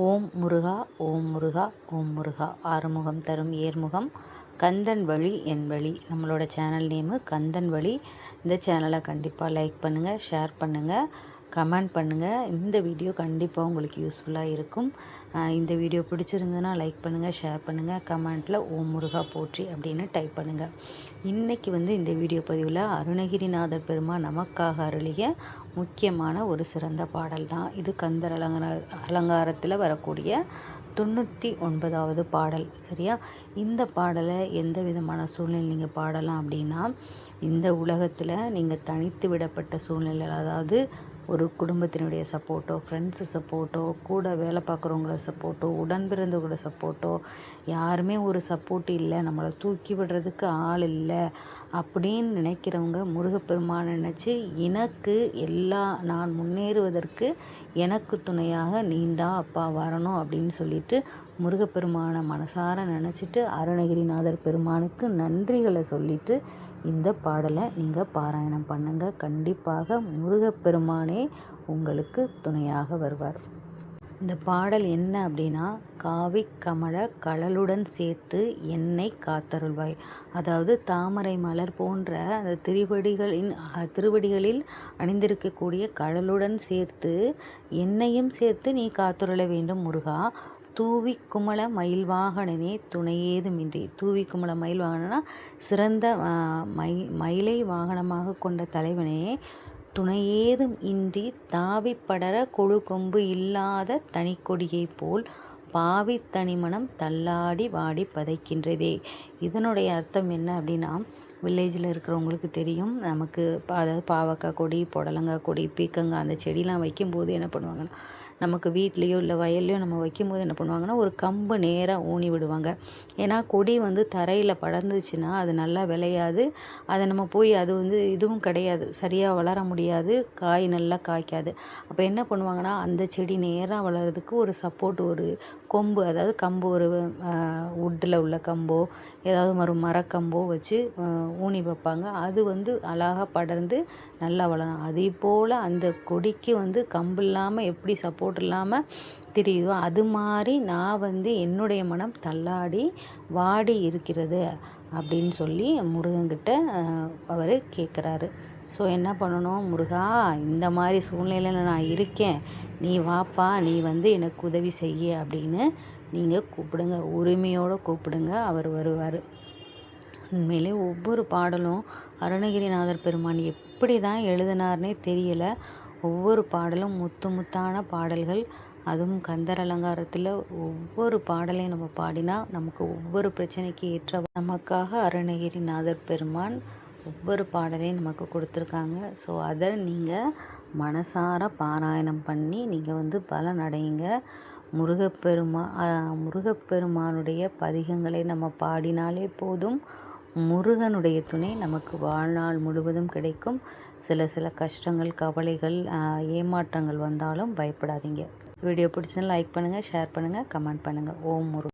ஓம் முருகா ஓம் முருகா ஓம் முருகா. ஆறுமுகம் தரும் ஏர்முகம். கந்தன் வழி என் வழி. நம்மளோட சேனல் நேமு கந்தன் வழி. இந்த சேனலை கண்டிப்பாக லைக் பண்ணுங்கள் ஷேர் பண்ணுங்கள் கமெண்ட் பண்ணுங்கள் இந்த வீடியோ கண்டிப்பாக உங்களுக்கு யூஸ்ஃபுல்லாக இருக்கும். இந்த வீடியோ பிடிச்சிருந்ததுன்னா லைக் பண்ணுங்கள் ஷேர் பண்ணுங்கள் கமெண்ட்டில் ஓம் முருகா போற்றி அப்படின்னு டைப் பண்ணுங்கள் இன்றைக்கி வந்து இந்த வீடியோ பதிவில் அருணகிரிநாதர் பெருமா நமக்காக அருளிய முக்கியமான ஒரு சிறந்த பாடல் தான். இது கந்தர் அலங்கார அலங்காரத்தில் வரக்கூடிய தொண்ணூற்றி ஒன்பதாவது பாடல். சரியா? இந்த பாடலை எந்த விதமான சூழ்நிலை நீங்கள் பாடலாம் அப்படின்னா இந்த உலகத்தில் நீங்கள் தனித்து விடப்பட்ட சூழ்நிலை அதாவது ஒரு குடும்பத்தினுடைய சப்போர்ட்டோ ஃப்ரெண்ட்ஸு சப்போர்ட்டோ கூட வேலை பார்க்குறவங்கள சப்போர்ட்டோ உடன் பிறந்தவங்களோட சப்போர்ட்டோ யாருமே ஒரு சப்போர்ட் இல்லை நம்மளை தூக்கி விடுறதுக்கு ஆள் இல்லை அப்படின்னு நினைக்கிறவங்க முருகப்பெருமான் நினச்சி எனக்கு எல்லா நான் முன்னேறுவதற்கு எனக்கு துணையாக நீந்தான் அப்பா வரணும் அப்படின்னு சொல்லிட்டு முருகப்பெருமானை மனசார நினச்சிட்டு அருணகிரிநாதர் பெருமானுக்கு நன்றிகளை சொல்லிட்டு இந்த பாடலை நீங்கள் பாராயணம் பண்ணுங்கள் கண்டிப்பாக முருகப்பெருமானே உங்களுக்கு துணையாக வருவார். இந்த பாடல் என்ன அப்படின்னா காவி கமல கழலுடன் சேர்த்து என்னை காத்தருள்வாய். அதாவது தாமரை மலர் போன்ற அந்த திருவடிகளின் திருவடிகளில் அணிந்திருக்கக்கூடிய கடலுடன் சேர்த்து என்னையும் சேர்த்து நீ காத்துருள வேண்டும் முருகா. தூவி குமல மயில் வாகனனே துணையேதுமின்றி. தூவி குமல மயில் வாகனனா சிறந்த மை மயிலை வாகனமாக கொண்ட தலைவனே துணையேதும் இன்றி தாவி படர கொழு கொம்பு இல்லாத தனிக்கொடியைப் போல் பாவி தனிமணம் தள்ளாடி வாடி பதைக்கின்றதே. இதனுடைய அர்த்தம் என்ன அப்படின்னா வில்லேஜில் இருக்கிறவங்களுக்கு தெரியும் நமக்கு அதாவது பாவக்காய் கொடி புடலங்காய் கொடி பீக்கங்காய் அந்த செடிலாம் வைக்கும்போது என்ன பண்ணுவாங்கன்னா நமக்கு வீட்லேயோ இல்லை வயல்லையோ நம்ம வைக்கும்போது என்ன பண்ணுவாங்கன்னா ஒரு கம்பு நேராக ஊனி விடுவாங்க. ஏன்னா கொடி வந்து தரையில் படர்ந்துச்சுன்னா அது நல்லா விளையாது. அதை நம்ம போய் அது வந்து இதுவும் கிடையாது. சரியாக வளர முடியாது. காய் நல்லா காய்க்காது. அப்போ என்ன பண்ணுவாங்கன்னா அந்த செடி நேராக வளர்கிறதுக்கு ஒரு சப்போர்ட் ஒரு கொம்பு அதாவது கம்பு ஒரு உட்டில் உள்ள கம்போ ஏதாவது ஒரு மரக்கம்போ வச்சு ஊனி வைப்பாங்க. அது வந்து அழகாக படர்ந்து நல்லா வளரும். அதே போல் அந்த கொடிக்கு வந்து கம்பு இல்லாமல் எப்படி சப்போர்ட் சப்போர்ட் இல்லாமல் தெரியுதோ? அது மாதிரி நான் வந்து என்னுடைய மனம் தள்ளாடி வாடி இருக்கிறது அப்படின்னு சொல்லி முருகன்கிட்ட அவர் கேட்குறாரு ஸோ என்ன பண்ணணும்? முருகா இந்த மாதிரி சூழ்நிலையில் நான் இருக்கேன். நீ வாப்பா நீ வந்து எனக்கு உதவி செய்ய அப்படின்னு நீங்கள் கூப்பிடுங்க. உரிமையோடு கூப்பிடுங்க. அவர் வருவார். உண்மையிலே ஒவ்வொரு பாடலும் அருணகிரிநாதர் பெருமான் எப்படி தான் எழுதினார்னே தெரியல. ஒவ்வொரு பாடலும் முத்து முத்தான பாடல்கள். அதுவும் கந்தர் அலங்காரத்தில் ஒவ்வொரு பாடலையும் நம்ம பாடினா நமக்கு ஒவ்வொரு பிரச்சனைக்கு ஏற்ற நமக்காக அருணகிரிநாதர் பெருமான் ஒவ்வொரு பாடலையும் நமக்கு கொடுத்துருக்காங்க. ஸோ அதை நீங்கள் மனசார பாராயணம் பண்ணி நீங்கள் வந்து பலன் அடையுங்க. முருகப்பெருமா முருகப்பெருமானுடைய பதிகங்களை நம்ம பாடினாலே போதும். முருகனுடைய துணை நமக்கு வாழ்நாள் முழுவதும் கிடைக்கும். சில சில கஷ்டங்கள் கவலைகள் ஏமாற்றங்கள் வந்தாலும் பயப்படாதீங்க. வீடியோ பிடிச்சதுன்னா லைக் பண்ணுங்கள் ஷேர் பண்ணுங்கள் கமெண்ட் பண்ணுங்கள் ஓம் முருகன்.